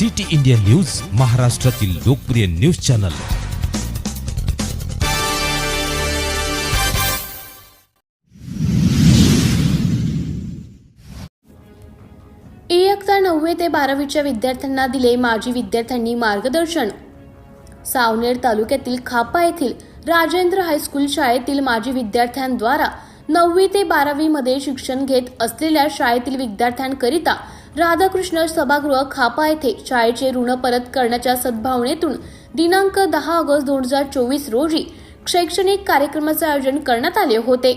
City India news महाराष्ट्रातील लोकप्रिय news channel. इयत्ता नववे ते बारावीच्या विद्यार्थ्यांना दिले माजी विद्यार्थ्यांनी मार्गदर्शन. सावनेर तालुक्यातील खापा येथील राजेंद्र हायस्कूल शाळेतील माजी विद्यार्थ्यांद्वारा नववी ते बारावी मध्ये शिक्षण घेत असलेल्या शाळेतील विद्यार्थ्यांकरिता राधाकृष्ण सभागृह खापा येथे शाळेचे ऋण परत करण्याच्या सद्भावनेतून दिनांक दहा ऑगस्ट दोन हजार चोवीस रोजी शैक्षणिक कार्यक्रमाचे आयोजन करण्यात आले होते.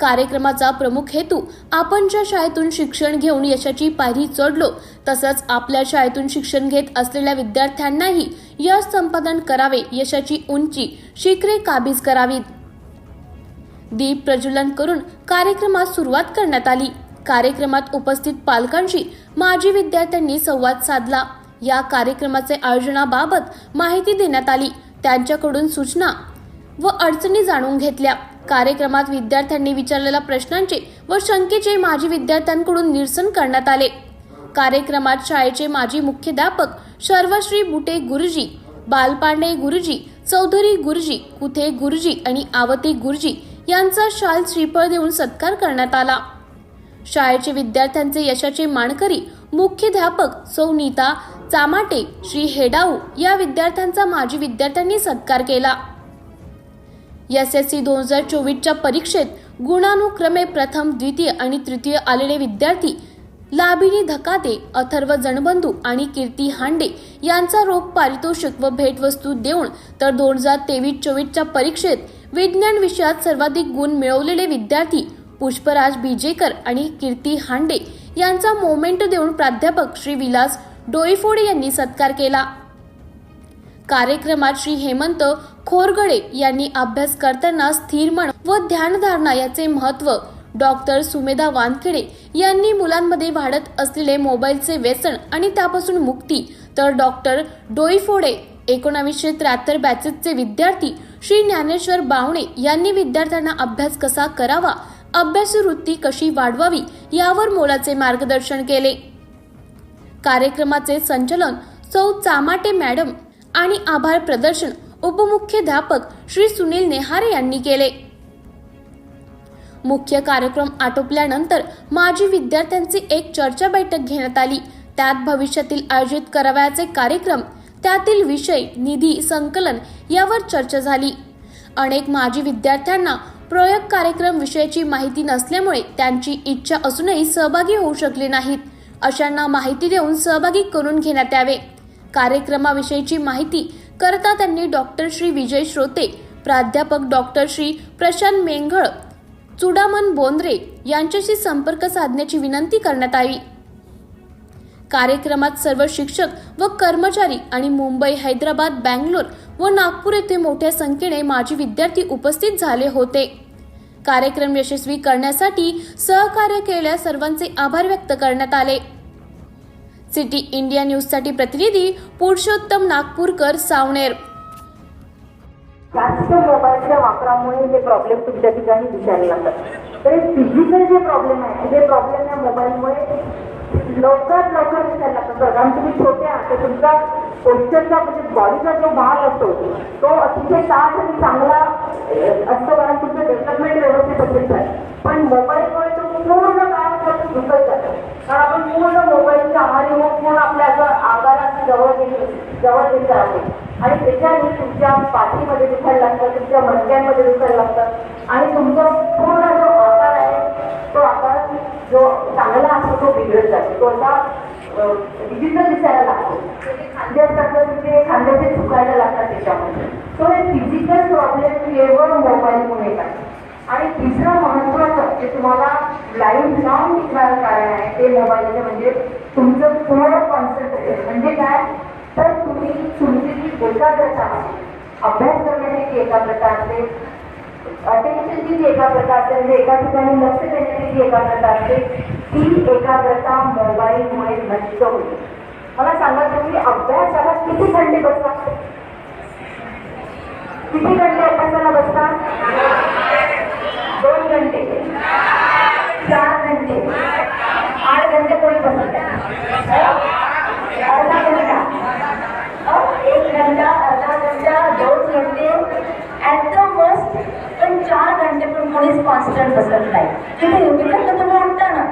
कार्यक्रमाचा प्रमुख हेतू आपण ज्या शाळेतून शिक्षण घेऊन यशाची पायरी चढलो तसंच आपल्या शाळेतून शिक्षण घेत असलेल्या विद्यार्थ्यांनाही यश संपादन करावे यशाची उंची शिखरे काबीज करावीत. दीप प्रज्वलन करून कार्यक्रमास सुरुवात करण्यात आली. कार्यक्रमात उपस्थित पालकांशी माजी विद्यार्थ्यांनी संवाद साधला. या कार्यक्रमाचे आयोजनाबाबत माहिती देण्यात आली. त्यांच्याकडून सूचना व अडचणी जाणून घेतल्या. कार्यक्रमात विद्यार्थ्यांनी विचारलेल्या प्रश्नांचे व शंकेचे माजी विद्यार्थ्यांकडून निरसन करण्यात आले. कार्यक्रमात शाळेचे माजी मुख्याध्यापक सर्वश्री बुटे गुरुजी बालपांडे गुरुजी चौधरी गुरुजी कुथे गुरुजी आणि आवती गुरुजी यांचा शाल श्रीफळ देऊन सत्कार करण्यात आला. शाळेचे विद्यार्थ्यांचे यशाचे मानकरी मुख्याध्यापक सौ नीता चामाटे श्री हेडाऊ या विद्यार्थ्यांचा माजी विद्यार्थ्यांनी सत्कार केला. एस एस सी दोन हजार चोवीसच्या परीक्षेत गुणानुक्रमे प्रथम द्वितीय आणि तृतीय आलेले विद्यार्थी लाभिनी धकाते अथर्व जणबंधू आणि कीर्ती हांडे यांचा रोख पारितोषिक व भेटवस्तू देऊन तर दोन हजार तेवीस चोवीसच्या परीक्षेत विज्ञान विषयात सर्वाधिक गुण मिळवलेले विद्यार्थी पुष्पराज बिजेकर आणि कीर्ती हांडे यांचा मोमेंट देऊन प्राध्यापक श्री विलास डोईफोडे यांनी सत्कार केला. कार्यक्रमात श्री हेमंत खोरगडे यांनी अभ्यास करताना स्थिर मन व ध्यानधारणा याचे महत्त्व डॉक्टर सुमेधा वानखेडे यांनी मुलांमध्ये वाढत असलेले मोबाईलचे व्यसन आणि त्यापासून मुक्ती तर डॉक्टर डोईफोडे एकोणावीसशे त्र्याहत्तर बॅचेसचे विद्यार्थी श्री ज्ञानेश्वर बावणे यांनी विद्यार्थ्यांना अभ्यास कसा करावा अभ्यास वृत्ती कशी वाढवावी यावर मोलाचे मार्गदर्शन केले. कार्यक्रमाचे संचलन सौ चामाटे मॅडम आणि आभार प्रदर्शन उपमुख्याध्यापक श्री सुनील नेहारे यांनी केले. मुख्य कार्यक्रम आटोपल्यानंतर माजी विद्यार्थ्यांची एक चर्चा बैठक घेण्यात आली. त्यात भविष्यातील आयोजित करावयाचे कार्यक्रम त्यातील विषय निधी संकलन यावर चर्चा झाली. अनेक माजी विद्यार्थ्यांना प्रयोग कार्यक्रम विषयाची माहिती नसल्यामुळे त्यांची इच्छा असूनही सहभागी होऊ शकले नाहीत. अशांना माहिती देऊन सहभागी करून घेण्यात यावे. कार्यक्रमाविषयीची माहिती करता त्यांनी डॉक्टर श्री. विजय श्रोते प्राध्यापक डॉक्टर श्री. प्रशांत मेंघळ चुडामन बोंद्रे यांच्याशी संपर्क साधण्याची विनंती करण्यात आली. कार्यक्रमात सर्व शिक्षक व कर्मचारी आणि मुंबई हैदराबाद बँगलोर व नागपूर येथे मोठ्या संख्येने माजी विद्यार्थी उपस्थित झाले होते. कार्यक्रम यशस्वी करण्यासाठी सहकार्य केलेल्या सर्वांचे आभार व्यक्त करण्यात आले. सिटी इंडिया न्यूजसाठी प्रतिनिधी पुरुषोत्तम नागपूरकर सावनेर. जास्त मोबाईलच्या वापरामुळे हे प्रॉब्लेम तुमच्या ठिकाणी दिसायला लागतात. तर फिजिकल जे प्रॉब्लेम आहे जे प्रॉब्लेम या मोबाईलमुळे लवकरात लवकर दिसायला लागतात. बघा कारण तुम्ही छोटे आहात तर तुमचा पोस्चरचा म्हणजे बॉडीचा जो भाग असतो तो अतिशय ताज आणि चांगला असतो कारण तुमचं डेव्हलपमेंट व्यवस्थित पण मोबाईलमुळे तो पूर्ण काळ दुखत जातो. कारण आपण पूर्ण मोबाईलच्या आहारी होऊन पूर्ण आपल्या असं जवळ गेली जवळ घेत आहे आणि त्याच्याने तुमच्या पाठीमध्ये दुखायला लागतं तुमच्या मणक्यांमध्ये दुखायला लागतं. आणि तुमचा पूर्ण जो आकार आहे तो आकार जो चांगला असतो तो बिघडत जातो. तो असा डिजिटल दिसायला लागतो. त्याचे खांदे असतात तर तुमचे खांद्याचे चुकायला लागतात त्याच्यामध्ये. तो हे फिजिकल प्रॉब्लेम केवळ मोबाईलमुळे येतात आणि तिसरं महत्वाचं जे तुम्हाला लाईव्ह लॉंग टिकणारं कारण आहे ते मोबाईलचं म्हणजे तुमचं पूर्ण कॉन्सन्ट्रेशन म्हणजे काय? तर तुम्ही तुमची जी एकाग्रता आहे अभ्यास करण्याची जी एकाग्रता असते अटेन्शनची जी एकाग्रता असते म्हणजे एका ठिकाणी लक्ष देण्याची जी एकाग्रता असते ती एकाग्रता मोबाईलमुळे नष्ट होते. मला सांगा तुम्ही अभ्यासाला किती घंटे बसता किती घंटे अभ्यासाला बसता दोन घंटे चार घंटे आठ घंटे कोणी बसत नाही. कॉन्स्टंट बसत नाही. विकत तुम्ही उठता ना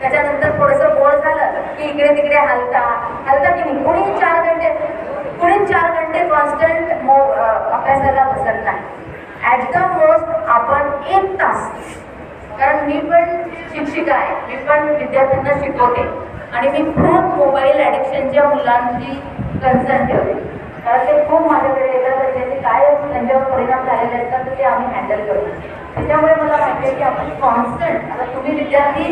त्याच्यानंतर थोडंसं बोर झालं की इकडे तिकडे हलता. हलता की नाही? कुणी चार घंटे कुणी चार घंटे कॉन्स्टंट मो अभ्यासाला बसत नाही. ॲट द मोस्ट आपण एक तास. कारण मी पण शिक्षिका आहे. मी पण विद्यार्थ्यांना शिकवते. आणि मी खूप मोबाईल ॲडिक्शनच्या मुलांची कन्सर्न ठेवते. कारण ते खूप माझ्याकडे येतात आणि त्याचे काय त्यांच्यावर परिणाम झालेले असतात तर ते आम्ही हँडल करतो. त्याच्यामुळे मला माहिती आहे की आपण कॉन्स्टंट आता तुम्ही विद्यार्थी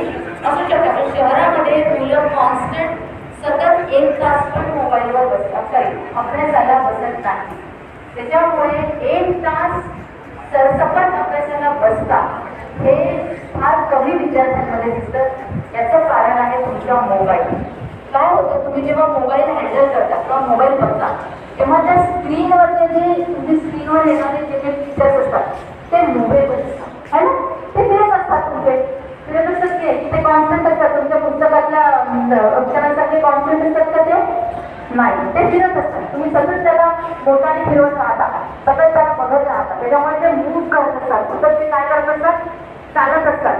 असू शकता पण शहरामध्ये मुलं कॉन्स्टंट सतत एक तास पण मोबाईलवर बसतात. सॉरी अभ्यासाला बसत नाही. त्याच्यामुळे एक तास सरसकट अभ्यासाला बसता हे फार कमी विद्यार्थ्यांमध्ये दिसतं. याचं कारण आहे तुमचा मोबाईल काय होतं तुम्ही जेव्हा मोबाईल हँडल करता किंवा मोबाईल बघता तेव्हा त्या स्क्रीनवरचे जे तुम्ही स्क्रीनवर येणारे जे जे फीचर्स असतात ते मुव्हेबल असतात. है ना? ते फिरत असतात तुमचे फिरत असतात की ते कॉन्स्टंट असतात. तुमच्या पुस्तकातल्या अक्षरांसारखे कॉन्स्टंट असतात का ते? नाही. ते फिरत असतात. तुम्ही सतत त्याला बोटाने फिरवत राहता. सतत त्याला बघत राहता. त्याच्यामुळे ते मूव करत असतात. सतत ते काय करत असतात? चालत असतात.